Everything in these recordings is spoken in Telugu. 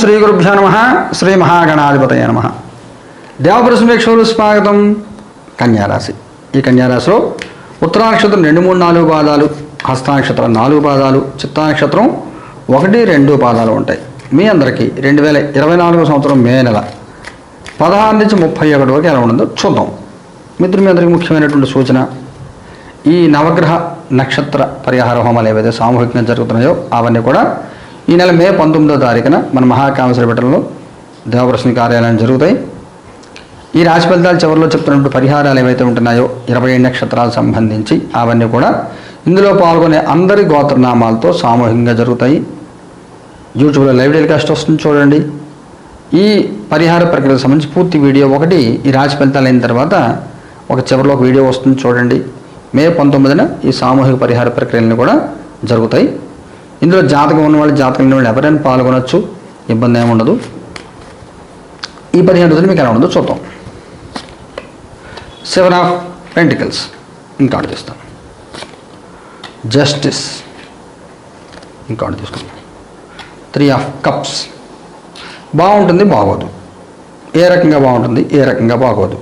శ్రీ గురుభ్యో నమ. శ్రీ మహాగణాధిపతయ నమ. దేవపురుషమేక్షలు స్వాగతం. కన్యారాశి. ఈ కన్యారాశిలో ఉత్తరాక్షత్రం రెండు మూడు నాలుగు పాదాలు హస్తానక్షత్రం నాలుగు పాదాలు చిత్తానక్షత్రం ఒకటి రెండు పాదాలు ఉంటాయి. మీ అందరికీ రెండు వేల ఇరవై నాలుగో సంవత్సరం మే నెల పదహారు నుంచి ముప్పై ఒకటి వరకు ఎలా ఉండదో చూద్దాం. మిత్రులు మీ అందరికీ ముఖ్యమైనటువంటి సూచన ఈ నవగ్రహ నక్షత్ర పరిహార హోమాలు ఏవైతే సామూహికంగా జరుగుతున్నాయో అవన్నీ కూడా ఈ నెల మే పంతొమ్మిదో తారీఖున మన మహాకామేశ్వరపేటలో దేవప్రశ్న కార్యాలయం జరుగుతాయి. ఈ రాశి ఫలితాలు చివరిలో చెప్తున్నటువంటి పరిహారాలు ఏవైతే ఉంటున్నాయో ఇరవై ఏడు నక్షత్రాలకు సంబంధించి అవన్నీ కూడా ఇందులో పాల్గొనే అందరి గోత్రనామాలతో సామూహికంగా జరుగుతాయి. యూట్యూబ్లో లైవ్ టెలికాస్ట్ వస్తుంది చూడండి. ఈ పరిహార ప్రక్రియకు సంబంధించి పూర్తి వీడియో ఒకటి ఈ రాశి ఫలితాలు అయిన తర్వాత ఒక చివరిలో ఒక వీడియో వస్తుంది చూడండి. మే పంతొమ్మిదిన ఈ సామూహిక పరిహార ప్రక్రియలను కూడా జరుగుతాయి. ఇందులో జాతకం ఉన్న వాళ్ళు జాతకం లేని వాళ్ళు ఎవరైనా పాల్గొనొచ్చు. ఇబ్బంది ఏమి ఉండదు. ఈ పదిహేను రోజులు మీకు ఎలా ఉండదో చూద్దాం. Seven of pentacles. ఇంకా చేస్తాం. జస్టిస్. ఇంకా తీసుకుందాం త్రీ ఆఫ్ కప్స్. బాగుంటుంది బాగోదు. ఏ రకంగా బాగుంటుంది ఏ రకంగా బాగోదు.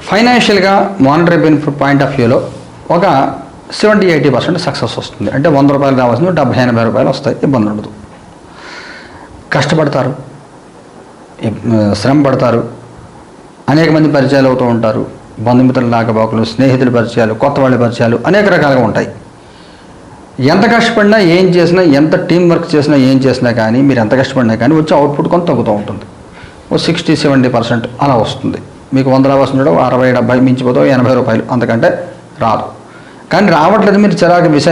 ఫైనాన్షియల్గా మానిటరీ బెనిఫిట్ పాయింట్ ఆఫ్ వ్యూలో ఒక సెవెంటీ ఎయిటీ పర్సెంట్ సక్సెస్ వస్తుంది. అంటే వంద రూపాయలు రావాల్సింది డెబ్బై ఎనభై రూపాయలు వస్తాయి ఇబ్బంది ఉండదు. కష్టపడతారు శ్రమ పడతారు అనేక మంది పరిచయాలు అవుతూ ఉంటారు. బంధుమిత్రుల లాగబాకులు స్నేహితుల పరిచయాలు కొత్త వాళ్ళ పరిచయాలు అనేక రకాలుగా ఉంటాయి. ఎంత కష్టపడినా ఏం చేసినా ఎంత టీం వర్క్ చేసినా ఏం చేసినా కానీ మీరు ఎంత కష్టపడినా కానీ వచ్చే అవుట్పుట్ కొంత తగ్గుతూ ఉంటుంది. ఓ సిక్స్టీ సెవెంటీ పర్సెంట్ అలా వస్తుంది. మీకు వంద రావాల్సిన అరవై డెబ్బై మించిపోతావు ఎనభై రూపాయలు. అంతకంటే రాదు. కానీ రావట్లేదు మీరు చిరాకు విష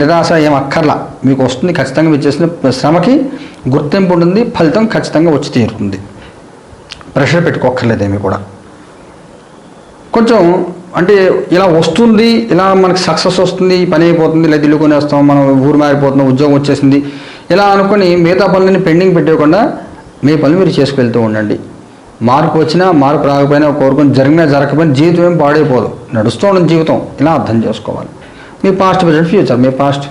నిరాశ ఏం అక్కర్లా. మీకు వస్తుంది ఖచ్చితంగా మీరు చేసిన శ్రమకి గుర్తింపు ఉంటుంది ఫలితం ఖచ్చితంగా వచ్చి తీరుతుంది. ప్రెషర్ పెట్టుకోక్కర్లేదు ఏమి కూడా. కొంచెం అంటే ఇలా వస్తుంది ఇలా మనకి సక్సెస్ వస్తుంది పని అయిపోతుంది లేదా ఇల్లు కొనేస్తాం మనం ఊరు మారిపోతున్నాం ఉద్యోగం వచ్చేసింది ఇలా అనుకుని మిగతా పనులని పెండింగ్ పెట్టకుండా మీ పనులు మీరు చేసుకెళ్తూ ఉండండి. మార్పు వచ్చినా మార్పు రాకపోయినా కోరుకొని జరిగినా జరగకపోయినా జీవితం ఏం పాడైపోదు. నడుస్తూ ఉన్న జీవితం. ఇలా అర్థం చేసుకోవాలి. మీ past present future me past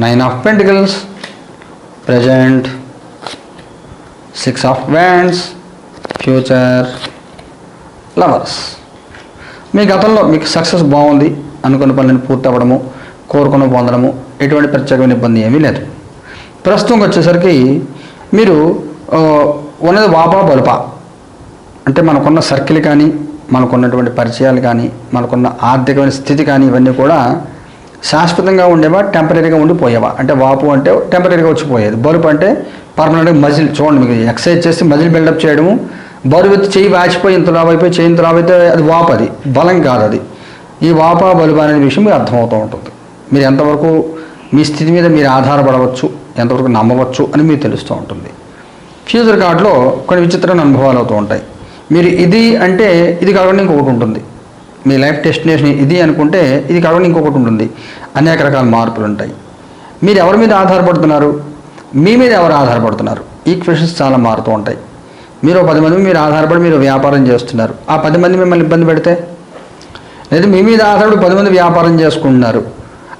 nine of pentacles present six of wands future lovers మీ గతంలో మీకు సక్సెస్ బాగుంది. అనుకున్న పనులను పూర్తి అవ్వడము కోరుకున్న పొందడము ఎటువంటి ప్రత్యేకమైన ఇబ్బంది ఏమీ లేదు. ప్రస్తుతం వచ్చేసరికి మీరు ఉన్నది వాపా బలుప. అంటే మనకున్న సర్కిల్ కానీ మనకున్నటువంటి పరిచయాలు కానీ మనకున్న ఆర్థికమైన స్థితి కానీ ఇవన్నీ కూడా శాశ్వతంగా ఉండేవా టెంపరీగా ఉండిపోయేవా? అంటే వాపు అంటే టెంపరీగా వచ్చిపోయేది. బరుపు అంటే పర్మనెంట్గా మజిల్ చూడండి మీకు ఎక్సర్సైజ్ చేసి మజిల్ బిల్డప్ చేయడము. బరువు చేయి వాచిపోయి ఇంత లావైపోయి చేయి ఇంత లావైతే అది వాపు అది. బలం కాదు అది. ఈ వాపా బలుపు అనే విషయం మీకు అర్థమవుతూ ఉంటుంది. మీరు ఎంతవరకు మీ స్థితి మీద మీరు ఆధారపడవచ్చు ఎంతవరకు నమ్మవచ్చు అని మీకు తెలుస్తూ ఉంటుంది. ఫ్యూచర్ కార్డులో కొన్ని విచిత్రమైన అనుభవాలు అవుతూ ఉంటాయి. మీరు ఇది అంటే ఇది కాకుండా ఇంకొకటి ఉంటుంది. మీ లైఫ్ డెస్టినేషన్ ఇది అనుకుంటే ఇది కాకుండా ఇంకొకటి ఉంటుంది. అనేక రకాల మార్పులు ఉంటాయి. మీరు ఎవరి మీద ఆధారపడుతున్నారు? మీ మీద ఎవరు ఆధారపడుతున్నారు? ఈక్వేషన్స్ చాలా మారుతూ ఉంటాయి. మీరు పది మంది మీరు ఆధారపడి మీరు వ్యాపారం చేస్తున్నారు. ఆ పది మంది మిమ్మల్ని ఇబ్బంది పెడితే? లేదా మీ మీద ఆధారపడి పది మంది వ్యాపారం చేసుకుంటున్నారు.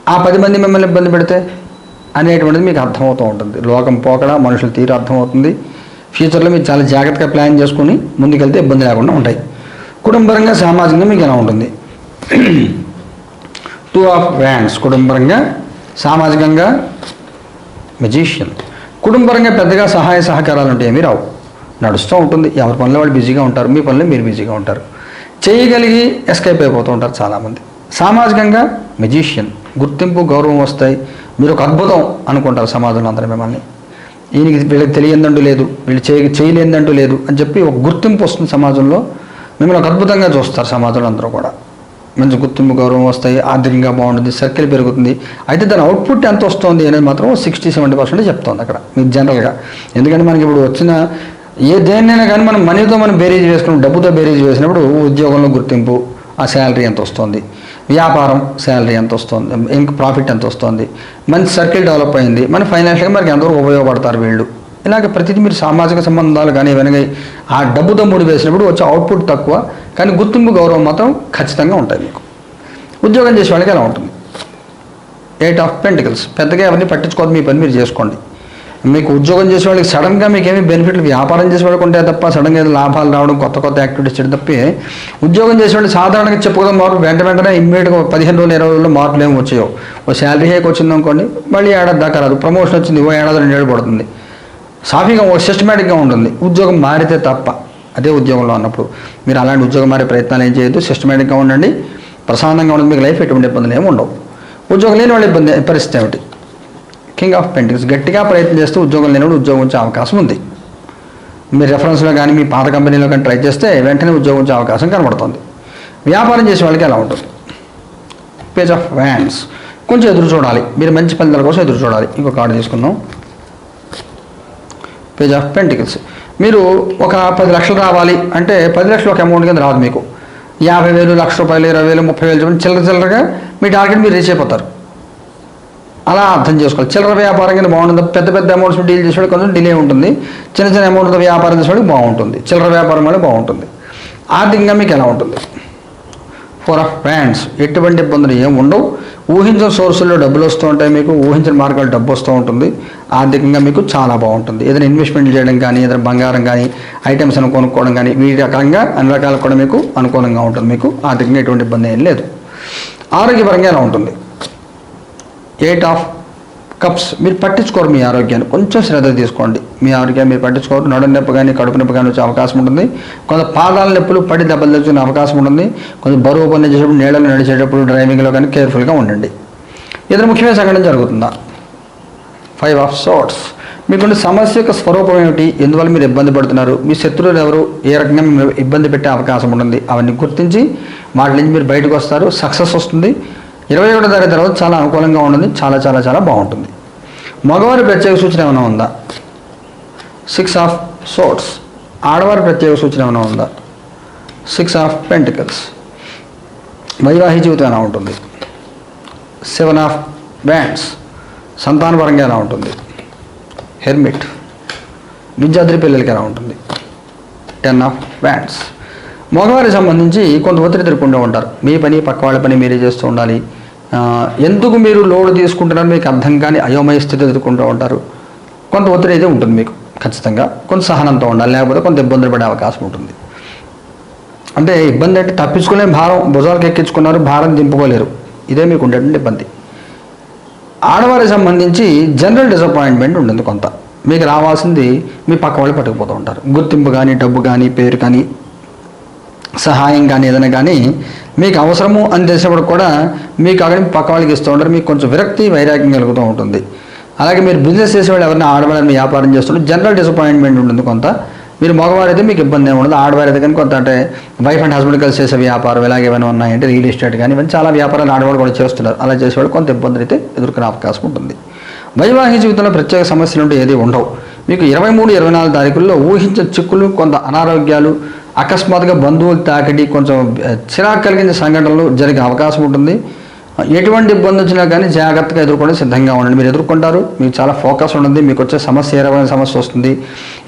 ఆ పది మంది మిమ్మల్ని ఇబ్బంది పెడితే? అనేటువంటిది మీకు అర్థమవుతూ ఉంటుంది. లోకం పోకడ మనుషుల తీరు అర్థమవుతుంది. ఫ్యూచర్లో మీరు చాలా జాగ్రత్తగా ప్లాన్ చేసుకుని ముందుకెళ్తే ఇబ్బంది లేకుండా ఉంటాయి. కుటుంబరంగా సామాజికంగా మీకు ఎలా ఉంటుంది? టూ ఆఫ్ వ్యాండ్స్ కుటుంబరంగా సామాజికంగా మెజీషియన్ కుటుంబరంగా పెద్దగా సహాయ సహకారాలు ఉంటే ఏమీ రావు. నడుస్తూ ఉంటుంది. ఎవరి పనిలో వాళ్ళు బిజీగా ఉంటారు మీ పనిలో మీరు బిజీగా ఉంటారు. చేయగలిగి ఎస్కేప్ అయిపోతూ ఉంటారు చాలామంది. సామాజికంగా మెజీషియన్ గుర్తింపు గౌరవం వస్తాయి. మీరు ఒక అద్భుతం అనుకుంటారు సమాజంలో అందరూ మిమ్మల్ని. ఈయనకి వీళ్ళకి తెలియదంటూ లేదు వీళ్ళు చేయ చేయలేదంటూ లేదు అని చెప్పి ఒక గుర్తింపు వస్తుంది సమాజంలో. మిమ్మల్ని ఒక అద్భుతంగా చూస్తారు సమాజంలో అందరూ కూడా. మంచి గుర్తింపు గౌరవం వస్తాయి ఆర్థికంగా బాగుంటుంది సర్కిల్ పెరుగుతుంది. అయితే దాని అవుట్పుట్ ఎంత వస్తుంది అనేది మాత్రం సిక్స్టీ సెవెంటీ పర్సెంట్ చెప్తుంది అక్కడ మీకు జనరల్గా. ఎందుకంటే మనకి ఇప్పుడు వచ్చిన ఏ దేన్నైనా కానీ మనం మనీతో మనం బేరీజ్ వేసుకున్నాం డబ్బుతో బేరీజ్ వేసినప్పుడు ఉద్యోగంలో గుర్తింపు ఆ శాలరీ ఎంత వస్తుంది. వ్యాపారం శాలరీ ఎంత వస్తుంది ఇంక ప్రాఫిట్ ఎంత వస్తుంది మంచి సర్కిల్ డెవలప్ అయింది మన ఫైనాన్షియల్గా మనకి ఎంతవరకు ఉపయోగపడతారు వీళ్ళు. ఇలాగ ప్రతిదీ మీరు సామాజిక సంబంధాలు కానీ ఇవన్నీ ఆ డబ్బుతో ముడి వేసినప్పుడు వచ్చే అవుట్పుట్ తక్కువ కానీ గుర్తింపు గౌరవం మాత్రం ఖచ్చితంగా ఉంటాయి మీకు. ఉద్యోగం చేసే వాళ్ళకి ఎలా ఉంటుంది? ఎయిట్ ఆఫ్ పెంటికల్స్ పెద్దగా ఎవరిని పట్టించుకోవద్దు మీ పని మీరు చేసుకోండి. మీకు ఉద్యోగం చేసే వాళ్ళకి సడన్గా మీకు ఏమి బెనిఫిట్లు వ్యాపారం చేసే వాళ్ళకి ఉంటాయి తప్ప సడన్గా ఏదో లాభాలు రావడం కొత్త కొత్త యాక్టివిటీస్ చేయడం తప్పి. ఉద్యోగం చేసే వాళ్ళు సాధారణంగా చెప్పుకోవడం మార్పు వెంట వెంటనే ఇమ్మీడియట్గా పదిహేను రోజులు ఇరవై రోజుల్లో మార్పులు ఏమి వచ్చాయో. ఓ శాలరీ హేక్ వచ్చింది అనుకోండి మళ్ళీ ఏడాది దాకా రాదు. ప్రమోషన్ వచ్చింది ఓ ఏడాది రెండు ఏళ్ళు పడుతుంది. సాఫీగా ఓ సిస్టమేటిక్గా ఉంటుంది. ఉద్యోగం మారితే తప్ప అదే ఉద్యోగంలో ఉన్నప్పుడు. మీరు అలాంటి ఉద్యోగం మారే ప్రయత్నాలు ఏం చేయొద్దు. సిస్టమేటిక్గా ఉండండి. ప్రశాంతంగా ఉండదు మీకు లైఫ్ ఎటువంటి ఇబ్బందులు ఏమి ఉండవు. ఉద్యోగం లేని వాళ్ళ ఇబ్బంది పరిస్థితి ఏమిటి? కింగ్ ఆఫ్ పెయింటింగ్స్ గట్టిగా ప్రయత్నం చేస్తే ఉద్యోగం లేనివాడు ఉద్యోగం వచ్చే అవకాశం ఉంది. మీ రెఫరెన్స్లో కానీ మీ పాత కంపెనీలో కానీ ట్రై చేస్తే వెంటనే ఉద్యోగం వచ్చే అవకాశం కనబడుతుంది. వ్యాపారం చేసే వాళ్ళకి ఎలా ఉంటుంది? పేజ్ ఆఫ్ వ్యాన్స్ కొంచెం ఎదురు చూడాలి. మీరు మంచి ఫలితాల కోసం ఎదురు చూడాలి. ఇంకో కార్డు తీసుకుందాం. పేజ్ ఆఫ్ పెంటికల్స్ మీరు ఒక పది లక్షలు రావాలి అంటే పది లక్షలు ఒక అమౌంట్ కింద రాదు మీకు. యాభై వేలు లక్ష రూపాయలు ఇరవై వేలు ముప్పై వేలు చెప్పండి. చిల్లర చిల్లరగా మీ టార్గెట్ మీరు రీచ్ అయిపోతారు. అలా అర్థం చేసుకోవాలి. చిల్లర వ్యాపారం కింద బాగుంటుంది. పెద్ద పెద్ద అమౌంట్స్ డీల్ చేసేవాడు కొంచెం డిలే ఉంటుంది. చిన్న చిన్న అమౌంట్తో వ్యాపారం చేసేవాడికి బాగుంటుంది. చిల్లర వ్యాపారం కూడా బాగుంటుంది. ఆర్థికంగా మీకు ఎలా ఉంటుంది? ఫోర్ ఆఫ్ ఫ్రాండ్స్ ఎటువంటి ఇబ్బందులు ఏమి ఉండవు. ఊహించిన సోర్సుల్లో డబ్బులు వస్తూ ఉంటాయి మీకు. ఊహించిన మార్గాలు డబ్బు వస్తూ ఉంటుంది. ఆర్థికంగా మీకు చాలా బాగుంటుంది. ఏదైనా ఇన్వెస్ట్మెంట్ చేయడం కానీ ఏదైనా బంగారం కానీ ఐటమ్స్ అని కొనుక్కోవడం కానీ వీటి రకంగా అన్ని రకాలు కూడా మీకు అనుకూలంగా ఉంటుంది. మీకు ఆర్థికంగా ఎటువంటి ఇబ్బంది ఏం లేదు. ఆరోగ్యపరంగా ఎలా ఉంటుంది? ఎయిట్ ఆఫ్ కప్స్ మీరు పట్టించుకోరు మీ ఆరోగ్యాన్ని. కొంచెం శ్రద్ధ తీసుకోండి. మీ ఆరోగ్యాన్ని మీరు పట్టించుకోరు. నడు నొప్పి కానీ కడుపు నొప్పి కానీ వచ్చే అవకాశం ఉంటుంది. కొంత పాదాల నొప్పులు పడి దెబ్బలు తెచ్చుకునే అవకాశం ఉంటుంది. కొంచెం బరువు పని చేసేటప్పుడు నీళ్ళలో నడిచేటప్పుడు డ్రైవింగ్లో కానీ కేర్ఫుల్గా ఉండండి. ఇతర ముఖ్యమైన సంఘటన జరుగుతుందా? ఫైవ్ ఆఫ్ సోట్స్ మీకు సమస్య యొక్క స్వరూపం ఏమిటి? ఎందువల్ల మీరు ఇబ్బంది పడుతున్నారు? మీ శత్రువులు ఎవరు? ఏ రకంగా మీరు ఇబ్బంది పెట్టే అవకాశం ఉంటుంది? అవన్నీ గుర్తించి వాటి నుంచి మీరు బయటకు వస్తారు. సక్సెస్ వస్తుంది. ఇరవై ఒకటో తారీఖు తర్వాత చాలా అనుకూలంగా ఉంటుంది చాలా చాలా చాలా బాగుంటుంది. మగవారి ప్రత్యేక సూచన ఏమైనా ఉందా? సిక్స్ ఆఫ్ సోట్స్ ఆడవారి ప్రత్యేక సూచన ఏమైనా ఉందా? సిక్స్ ఆఫ్ పెంటికల్స్ వైవాహిక జీవితం ఎలా ఉంటుంది? సెవెన్ ఆఫ్ బ్యాండ్స్ సంతానపరంగా ఎలా ఉంటుంది? హెర్మిట్ విద్యార్థి పిల్లలకి ఎలా ఉంటుంది? టెన్ ఆఫ్ బ్యాండ్స్ మగవారికి సంబంధించి కొంత ఒత్తిడి ఎదుర్కొంటూ ఉంటారు. మీ పని పక్క వాళ్ళ పని మీరే చేస్తూ ఉండాలి. ఎందుకు మీరు లోడ్ తీసుకుంటున్నారో? మీకు అర్థం కాని అయోమయ స్థితి ఎదుర్కొంటూ ఉంటారు. కొంత ఒత్తిడి అయితే ఉంటుంది మీకు ఖచ్చితంగా. కొంత సహనంతో ఉండాలి లేకపోతే కొంత ఇబ్బందులు పడే అవకాశం ఉంటుంది. అంటే ఇబ్బంది అంటే తప్పించుకునే భారం భుజాలకు ఎక్కించుకున్నారు భారం దింపుకోలేరు. ఇదే మీకు ఉండేటువంటి ఇబ్బంది. ఆడవారికి సంబంధించి జనరల్ డిసప్పాయింట్మెంట్ ఉంటుంది కొంత. మీకు రావాల్సింది మీ పక్క వాళ్ళు పట్టుకుపోతూ ఉంటారు. గుర్తింపు కానీ డబ్బు కానీ పేరు కానీ సహాయం కానీ ఏదైనా కానీ మీకు అవసరము అని తెలిసినప్పుడు కూడా మీకు అక్కడ పక్క వాళ్ళకి ఇస్తూ ఉంటారు. మీకు కొంచెం విరక్తి వైరాగ్యం కలుగుతూ ఉంటుంది. అలాగే మీరు బిజినెస్ చేసేవాళ్ళు ఎవరైనా ఆడవాళ్ళని వ్యాపారం చేస్తుంటే జనరల్ డిసప్పాయింట్మెంట్ ఉంటుంది కొంత. మీరు మగవారైతే మీకు ఇబ్బంది ఏమి ఉండదు. ఆడవారైతే కానీ కొంత అంటే వైఫ్ అండ్ హస్బెండ్ కలిసి చేసే వ్యాపారం ఇలాగ ఏమైనా ఉన్నాయంటే రియల్ ఎస్టేట్ కానీ ఇవన్నీ చాలా వ్యాపారాలు ఆడవాళ్ళు కూడా చేస్తున్నారు. అలా చేసేవాళ్ళు కొంత ఇబ్బందులు అయితే ఎదుర్కొనే అవకాశం ఉంటుంది. వైవాహిక జీవితంలో ప్రత్యేక సమస్యలు ఉంటే ఏది ఉండవు. మీకు ఇరవై మూడు ఇరవై నాలుగు తారీఖుల్లో ఊహించిన చిక్కులు కొంత అనారోగ్యాలు అకస్మాత్తుగా బంధువులు తాకిడి కొంచెం చిరాకు కలిగించే సంఘటనలు జరిగే అవకాశం ఉంటుంది. ఎటువంటి ఇబ్బంది వచ్చినా కానీ జాగ్రత్తగా ఎదుర్కొని సిద్ధంగా ఉండండి. మీరు ఎదుర్కొంటారు మీకు చాలా ఫోకస్ ఉంటుంది మీకు వచ్చే సమస్య ఏరవైన సమస్య వస్తుంది.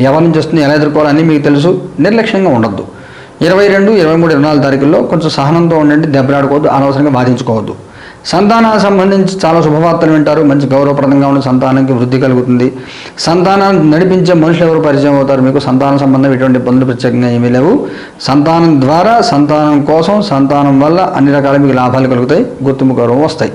ఎవరి నుంచి వస్తుంది ఎలా ఎదుర్కోవాలని మీకు తెలుసు నిర్లక్ష్యంగా ఉండొద్దు. ఇరవై రెండు ఇరవై మూడు ఇరవై నాలుగు తారీఖుల్లో కొంచెం సహనంతో ఉండండి దెబ్బలాడుకోవద్దు అనవసరంగా బాధించుకోవద్దు సంతానానికి సంబంధించి చాలా శుభవార్తలు వింటారు. మంచి గౌరవప్రదంగా ఉండే సంతానానికి వృద్ధి కలుగుతుంది. సంతానాన్ని నడిపించే మనుషులు ఎవరు పరిచయం అవుతారు? మీకు సంతాన సంబంధం ఎటువంటి ఇబ్బందులు ప్రత్యేకంగా ఏమీ లేవు. సంతానం ద్వారా సంతానం కోసం సంతానం వల్ల అన్ని రకాల మీకు లాభాలు కలుగుతాయి. గుర్తింపు గౌరవం వస్తాయి.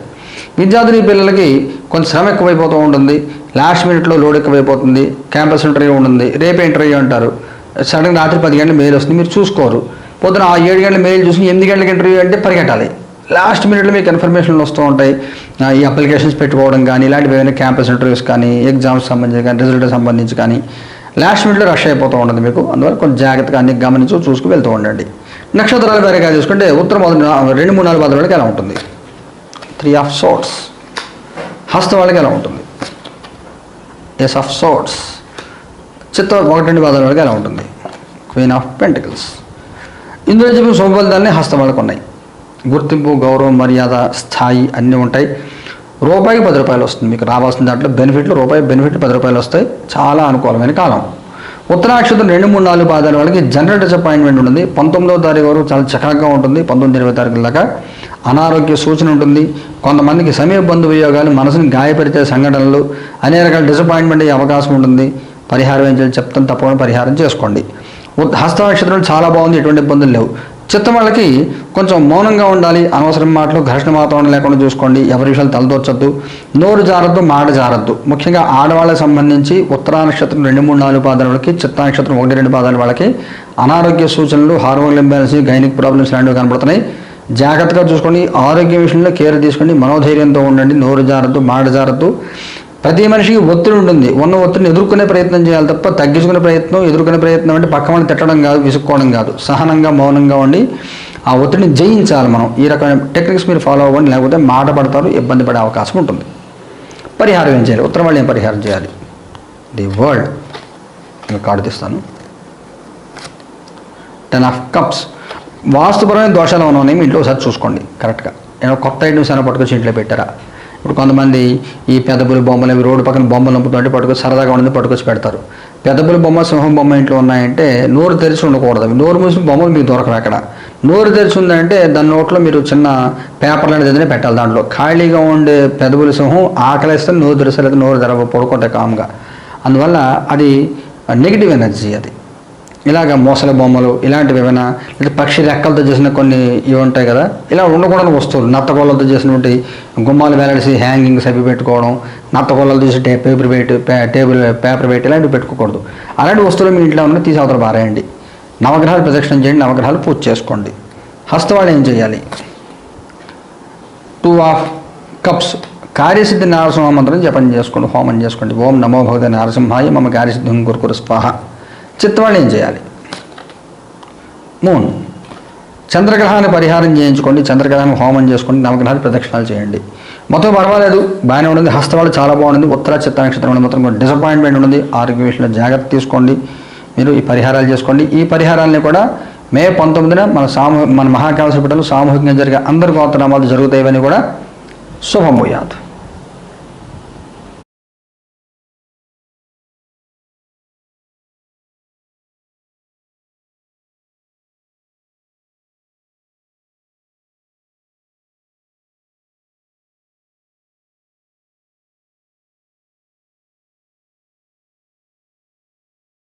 విద్యార్థిని పిల్లలకి కొంత శ్రమ ఎక్కువైపోతూ ఉంటుంది. లాస్ట్ మినిట్లో లోడ్ ఎక్కువైపోతుంది. క్యాంపస్ ఇంటర్వ్యూ ఉంటుంది. రేపే ఇంటర్వ్యూ అంటారు. సడన్గా రాత్రి పది గంటల మెయిల్ వస్తుంది. మీరు చూసుకోరు. పొద్దున ఆ ఏడు గంటల మెయిల్ చూసి ఎనిమిది గంటలకు ఇంటర్వ్యూ అంటే పరిగెట్టాలి. లాస్ట్ మినిట్లో మీకు ఇన్ఫర్మేషన్లు వస్తూ ఉంటాయి. ఈ అప్లికేషన్స్ పెట్టుకోవడం కానీ ఇలాంటివి ఏమైనా క్యాంపస్ ఇంటర్వ్యూస్ కానీ ఎగ్జామ్స్ సంబంధించి కానీ రిజల్ట్ సంబంధించి కానీ లాస్ట్ మినిట్లో రష్ అయిపోతూ ఉంటుంది మీకు. అందువల్ల కొంచెం జాగ్రత్తగా అన్ని గమనించు చూసుకు వెళ్తూ ఉండండి. నక్షత్రాలు వేరేగా చూసుకుంటే ఉత్తర మొదటి రెండు మూడు నాలుగు పదవులకి ఎలా ఉంటుంది? త్రీ ఆఫ్ సోట్స్ హస్త వాళ్ళకి ఎలా ఉంటుంది? ఎస్ ఆఫ్ సోట్స్ చిత్త ఒకటి రెండు పదాల వాళ్ళకి ఎలా ఉంటుంది? క్వీన్ ఆఫ్ పెంటికల్స్ ఇందులో చెప్పిన శుభ ఫలితాలన్నీ హస్తం వాళ్ళకు ఉన్నాయి. గుర్తింపు గౌరవం మర్యాద స్థాయి అన్నీ ఉంటాయి. రూపాయికి పది రూపాయలు వస్తుంది. మీకు రావాల్సిన దాంట్లో బెనిఫిట్లు రూపాయి బెనిఫిట్ పది రూపాయలు వస్తాయి. చాలా అనుకూలమైన కాలం. ఉత్తరాక్షతం రెండు మూడు నాలుగు పాదాల వాళ్ళకి జనరల్ డిసప్పాయింట్మెంట్ ఉంటుంది. పంతొమ్మిదవ తారీఖు వరకు చాలా చక్కగా ఉంటుంది. పంతొమ్మిది ఇరవై తారీఖుల దాకా అనారోగ్య సూచన ఉంటుంది. కొంతమందికి సమీప బంధువియోగాలు మనసుని గాయపరిచే సంఘటనలు అనేక రకాల డిసప్పాయింట్మెంట్ అయ్యే అవకాశం ఉంటుంది. పరిహారం ఏం చేయాలి చెప్తాను. తప్పకుండా పరిహారం చేసుకోండి. హస్తనక్షత్రం చాలా బాగుంది. ఎటువంటి ఇబ్బందులు లేవు. చిత్తం వాళ్ళకి కొంచెం మౌనంగా ఉండాలి. అనవసరం మాటలు ఘర్షణ వాతావరణం లేకుండా చూసుకోండి. ఎవరి విషయాలు తలదొచ్చద్దు నోరు జారద్దు మాట జారద్దు. ముఖ్యంగా ఆడవాళ్ళకి సంబంధించి ఉత్తరా నక్షత్రం రెండు మూడు నాలుగు పాదాల వాళ్ళకి చిత్తా నక్షత్రం ఒకటి రెండు పాదాల వాళ్ళకి అనారోగ్య సూచనలు హార్మోన్ ఇంబ్యాలెన్స్ గైనిక్ ప్రాబ్లమ్స్ లాంటివి కనబడుతున్నాయి జాగ్రత్తగా చూసుకోండి. ఆరోగ్య విషయంలో కేర్ తీసుకోండి. మనోధైర్యంతో ఉండండి. నోరు జారద్దు మాట జారద్దు. ప్రతి మనిషికి ఒత్తిడి ఉంటుంది. ఉన్న ఒత్తిడిని ఎదుర్కొనే ప్రయత్నం చేయాలి తప్ప తగ్గించుకునే ప్రయత్నం ఎదుర్కొనే ప్రయత్నం అంటే పక్క వాళ్ళని తిట్టడం కాదు విసుక్కోవడం కాదు. సహనంగా మౌనంగా ఉండి ఆ ఒత్తిడిని జయించాలి మనం. ఈ రకమైన టెక్నిక్స్ మీరు ఫాలో అవ్వండి. లేకపోతే మాట పడతారు ఇబ్బంది పడే అవకాశం ఉంటుంది. పరిహారం ఏం చేయాలి? ఉత్తరం వాళ్ళు ఏం పరిహారం చేయాలి? The world. నేను కార్డు తీస్తాను. Ten of cups. వాస్తుపరమైన దోషాలు ఉన్నాయి? మీ ఇంట్లో ఒకసారి చూసుకోండి. కరెక్ట్గా. ఏమైనా కొత్త ఐటమ్స్ ఏమైనా పట్టుకొచ్చి ఇంట్లో పెట్టారా? ఇప్పుడు కొంతమంది ఈ పెద్దపులి బొమ్మలు అవి రోడ్డు పక్కన బొమ్మలు నమ్ముతుంటే పట్టుకొచ్చి సరదాగా ఉండదు పట్టుకొచ్చి పెడతారు. పెద్దపులి బొమ్మ సింహం బొమ్మ ఇంట్లో ఉన్నాయంటే నోరు తెరిచి ఉండకూడదు అవి. నోరు మూసిన బొమ్మలు మీకు దొరకవు అక్కడ. నోరు తెరిచి ఉందంటే దాని నోట్లో మీరు చిన్న పేపర్ లాంటిది ఏదైనా పెట్టాలి దాంట్లో. ఖాళీగా ఉండే పెద్దపులి సింహం ఆకలిస్తే నోరు తెరిసలేదు నోరు తెరవ పడుకుంటాయి కామ్గా. అందువల్ల అది నెగిటివ్ ఎనర్జీ అది. ఇలాగ మోసల బొమ్మలు ఇలాంటివి ఏమైనా లేదా పక్షి రెక్కలతో చేసిన కొన్ని ఇవి ఉంటాయి కదా ఇలా ఉండకూడని వస్తువులు నత్తగోళ్ళతో చేసినటువంటి గుమ్మాలు వేలాడేసి హ్యాంగింగ్స్ అవి పెట్టుకోవడం నత్తగోళ్ళతో చేసి టే paper weight table paper weight ఇలాంటివి పెట్టుకోకూడదు. అలాంటి వస్తువులు మీ ఇంట్లో ఉన్న తీసి అవతల పారేయండి. నవగ్రహాలు ప్రదక్షిణం చేయండి నవగ్రహాలు పూజ చేసుకోండి. హస్తవాళ్ళు ఏం చేయాలి? టూ ఆఫ్ కప్స్ కార్యసిద్ధి నారసింహ మంత్రం జపం చేసుకోండి హోమం చేసుకోండి. ఓం నమో భగవతి నారసింహాయ మమ కార్యసిద్ధి గురుకురు స్వాహ. చిత్తవాళ్ళు ఏం చేయాలి? మూన్. చంద్రగ్రహాన్ని పరిహారం చేయించుకోండి చంద్రగ్రహాన్ని హోమం చేసుకోండి నవగ్రహాలు ప్రదక్షిణాలు చేయండి. మొత్తం పర్వాలేదు బాగానే ఉంటుంది. హస్తవాళ్ళు చాలా బాగుంది ఉత్తర చిత్త నక్షత్రం ఉంది మొత్తం డిసప్పాయింట్మెంట్ ఉంది ఆరోగ్య విషయంలో జాగ్రత్త తీసుకోండి. మీరు ఈ పరిహారాలు చేసుకోండి. ఈ పరిహారాలని కూడా మే పంతొమ్మిదిన మన సామూ మన మహాకాళ హాస్పిటల్ సామూహికంగా జరిగే అందరి గోత్రనామాలు జరుగుతాయని కూడా శుభమోయాదు